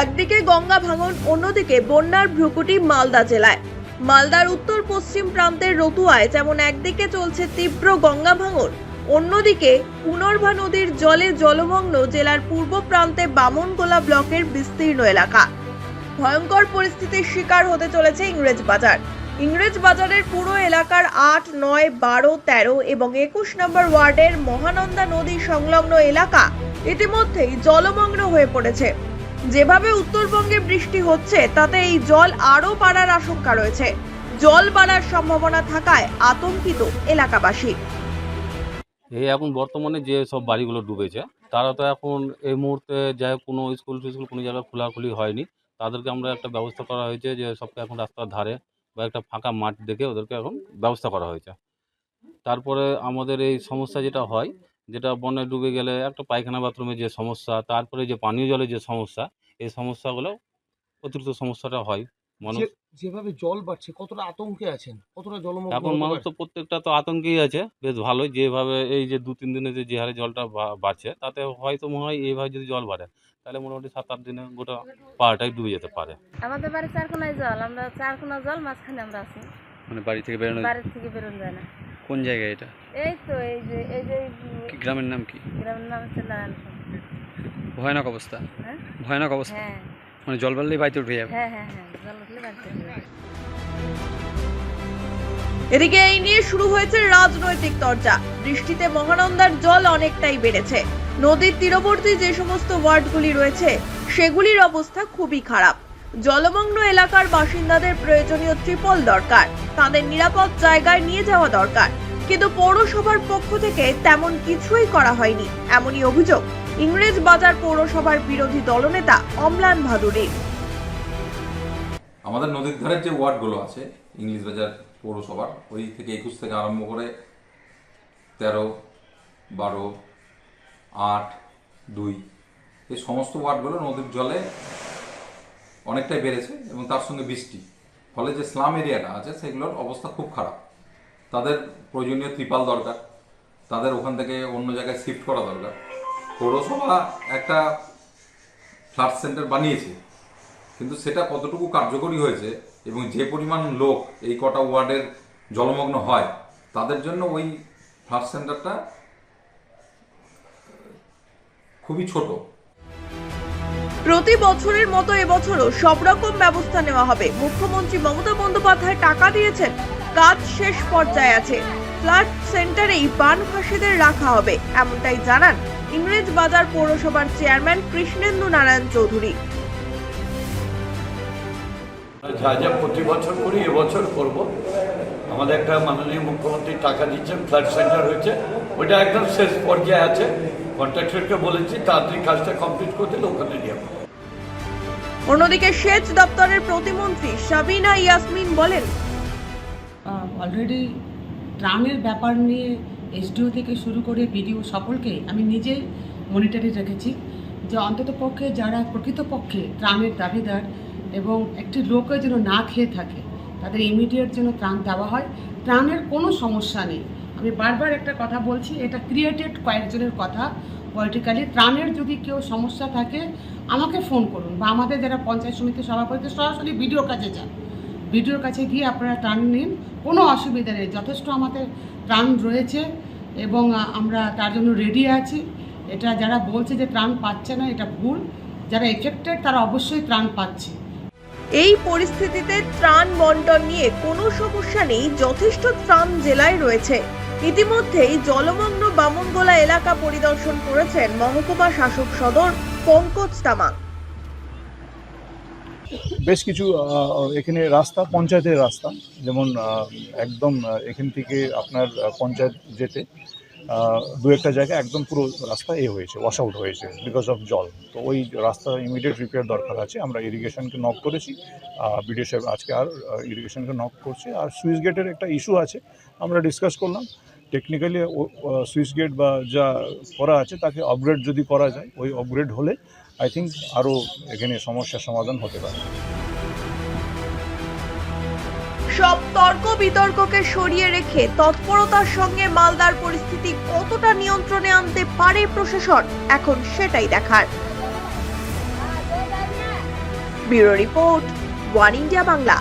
একদিকে গঙ্গা ভাঙন, অন্যদিকে বন্যার ভ্রুকুটি মালদা জেলায়। মালদার উত্তর পশ্চিম প্রান্তের রতুয়ায় যেমন একদিকে চলছে তীব্র গঙ্গা ভাঙন, অন্যদিকে পুনর্ভা নদীর জলে জলমগ্ন জেলার পূর্ব প্রান্তে বামনগোলা ব্লকের বিস্তীর্ণ এলাকা। ভয়ঙ্কর পরিস্থিতির শিকার হতে চলেছে ইংরেজ বাজার। ইংরেজ বাজারের পুরো এলাকার আট, নয়, বারো, তেরো এবং একুশ নম্বর ওয়ার্ডের মহানন্দা নদী সংলগ্ন এলাকা ইতিমধ্যেই জলমগ্ন হয়ে পড়েছে। যেভাবে উত্তরবঙ্গে বৃষ্টি হচ্ছে, তাতে এই জল আরও বাড়ার আশঙ্কা রয়েছে। জল বাড়ার সম্ভাবনা থাকায় আতঙ্কিত এলাকাবাসী। এই এখন বর্তমানে যে সব বাড়িগুলো ডুবেছে, তারা তো এখন এই মুহূর্তে যাই কোনো স্কুল টিস্কুল কোনো জায়গায় খোলাখুলি হয়নি। তাদেরকে আমরা একটা ব্যবস্থা করা হয়েছে যে সবকে এখন রাস্তার ধারে বা একটা ফাঁকা মাঠ দেখে ওদেরকে এখন ব্যবস্থা করা হয়েছে। তারপরে আমাদের এই সমস্যা যেটা হয় যেটা বনে ডুবে গেলে একটা পায়খানা বাথরুমের যে সমস্যা তারপরে যে পানীয় জলের যে সমস্যা এই সমস্যাগুলো অতিরিক্ত সমস্যাটা হয়। মানুষ যেভাবে জল বাড়ছে কতটা আতঙ্কে আছেন? কতটা জল এখন মানুষ তো প্রত্যেকটা তো আতঙ্কেই আছে। বেশ ভালোই যেভাবে এই যে দু তিন দিনে যে যে হারে জলটা বা- বাড়ছে তাতে হয়তো মনে হয় এইভাবে যদি জল বাড়ে তাহলে মোটামুটি সাত আট দিনে গোটা পাড়াটাই ডুবে যেতে পারে। আমাদের বাড়ি চারকোনায় জল আমরা চারকোনা জল মাঝখানে আমরা আছি। মানে বাড়ি থেকে বেরোনো বাড়ির থেকে বেরোন যায় না। কোন জায়গায় এটা? এই তো এই যে এই যে গ্রামের নাম কি? গ্রামের নাম হচ্ছে নারায়ণপুর ভয়ানক অবস্থা। হ্যাঁ? ভয়ানক অবস্থা। হ্যাঁ। মানে জল বাড়লেই বাড়িতে উঠে যাবে। হ্যাঁ হ্যাঁ হ্যাঁ জল বাড়িতে চলে যাবে। এদিকে এই নিয়ে শুরু হয়েছে রাজনৈতিক চর্চা বৃষ্টিতে মহানন্দার জল অনেকটাই বেড়েছে। নদীর তীরবর্তী যে সমস্ত ওয়ার্ডগুলি রয়েছে সেগুলির অবস্থা খুবই খারাপ। জলমগ্ন এলাকার বাসিন্দাদের প্রয়োজনীয় ত্রিপল দরকার। তাদের নিরাপদ জায়গায় নিয়ে যাওয়া দরকার। কিন্তু পৌরসভার পক্ষ থেকে তেমন কিছুই করা হয়নি, এমনই অভিযোগ ইংরেজ বাজার পৌরসভার বিরোধী দলনেতা অম্লান ভাদুরী। আমাদের নদীর ধারের যে ওয়ার্ডগুলো আছে, ইংলিশ বাজার পৌরসভার, ওই থেকে একুশ থেকে আরম্ভ করে তেরো, বারো, আট, দুই, এই সমস্ত ওয়ার্ডগুলো নদীর জলে অনেকটাই বেড়েছে এবং তার সঙ্গে বৃষ্টি। ফলে যে স্লাম এরিয়াটা আছে, সেগুলোর অবস্থা খুব খারাপ। তাদের প্রয়োজনীয় ত্রিপাল দরকার, তাদের ওখান থেকে অন্য জায়গায় শিফট করা দরকার। পৌরসভা একটা ফ্লাড সেন্টার বানিয়েছে, কিন্তু সেটা কতটুকু কার্যকরী হয়েছে এবং যে পরিমাণ লোক এই কটা ওয়ার্ডের জলমগ্ন হয়, তাদের জন্য ওই ফ্লাড সেন্টারটা খুবই ছোট। প্রতি বছরের মতো এবছরও সব রকম ব্যবস্থা নেওয়া হবে। মুখ্যমন্ত্রী মমতা বন্দ্যোপাধ্যায় টাকা দিয়েছেন। কাজ শেষ পর্যায়ে আছে। ফ্লাড সেন্টারেই বানভাসীদের রাখা হবে। এমনটাই জানান ইংরেজ বাজার পৌরসভার চেয়ারম্যান কৃষ্ণেন্দু নারায়ণ চৌধুরী। যা যা প্রতি বছর করি, এবছর করব। আমাদের একটা মাননীয় মুখ্যমন্ত্রী টাকা দিচ্ছেন ফ্ল্যাট সেন্টার হয়েছে। ওইটা একদম শেষ পর্যায়ে আছে। কন্ট্রাক্টরকে বলেছি তাড়াতাড়ি কাজটা কমপ্লিট করে দিলে ওখানে নিয়ে অন্যদিকে সেচ দপ্তরের প্রতিমন্ত্রী সাবিনা ইয়াসমিন বলেন অলরেডি ত্রাণের ব্যাপার নিয়ে এসডিও থেকে শুরু করে বিডিও সকলকে আমি নিজে মনিটরে রেখেছি যে অন্তত পক্ষে যারা প্রকৃতপক্ষে ত্রাণের দাবিদার এবং একটি লোকে যেন না খেয়ে থাকে তাদের ইমিডিয়েট যেন ত্রাণ দেওয়া হয়। ত্রাণের কোনো সমস্যা নেই। আমি বারবার একটা কথা বলছি, এটা ক্রিয়েটেড কয়েকজনের কথা পলিটিক্যালি ত্রাণের যদি কেউ সমস্যা থাকে, আমাকে ফোন করুন বা আমাদের যারা পঞ্চায়েত সমিতির সভাপতি, সরাসরি ভিডিওর কাছে যান। ভিডিওর কাছে গিয়ে আপনারা ত্রাণ নিন, কোনো অসুবিধা নেই, যথেষ্ট আমাদের ত্রাণ রয়েছে এবং আমরা তার জন্য রেডি আছি। এটা যারা বলছে যে ত্রাণ পাচ্ছে না, এটা ভুল। যারা এফেক্টেড তারা অবশ্যই ত্রাণ পাচ্ছে। এই পরিস্থিতিতে ত্রাণ বন্টন নিয়ে কোনো সমস্যা নেই, যথেষ্ট ত্রাণ জেলায় রয়েছে। ইতিমধ্যেই জলমগ্ন বামনগোলা এলাকা পরিদর্শন করেছেন মহকুমা শাসক সদর পঙ্কজ তামাং। বেশ কিছু এখানে রাস্তা, পঞ্চায়েতের রাস্তা। যেমন একদম এখান থেকে আপনার পঞ্চায়েত যেতে দু একটা জায়গায় একদম পুরো রাস্তা এ হয়েছে ওয়াশ আউট হয়েছে বিকজ অফ জল। তো ওই রাস্তা ইমিডিয়েট রিপেয়ার দরকার আছে। আমরা ইরিগেশনকে নক করেছি। বিডিও সাহেব আজকে আর ইরিগেশনকে নক করছে। আর সুইচ গেটের একটা ইস্যু আছে। আমরা ডিসকাস করলাম। টেকনিক্যালি সুইচ গেট বা যা করা আছে, তাকে আপগ্রেড যদি করা যায়, ওই আপগ্রেড হলে আই থিঙ্ক আরও এখানে সমস্যার সমাধান হতে পারে। সব তর্ক বিতর্ককে সরিয়ে রেখে তৎপরতার সঙ্গে মালদার পরিস্থিতি কতটা নিয়ন্ত্রণে আনতে পারে প্রশাসন, এখন সেটাই দেখার। Bureau report, one India Bangla.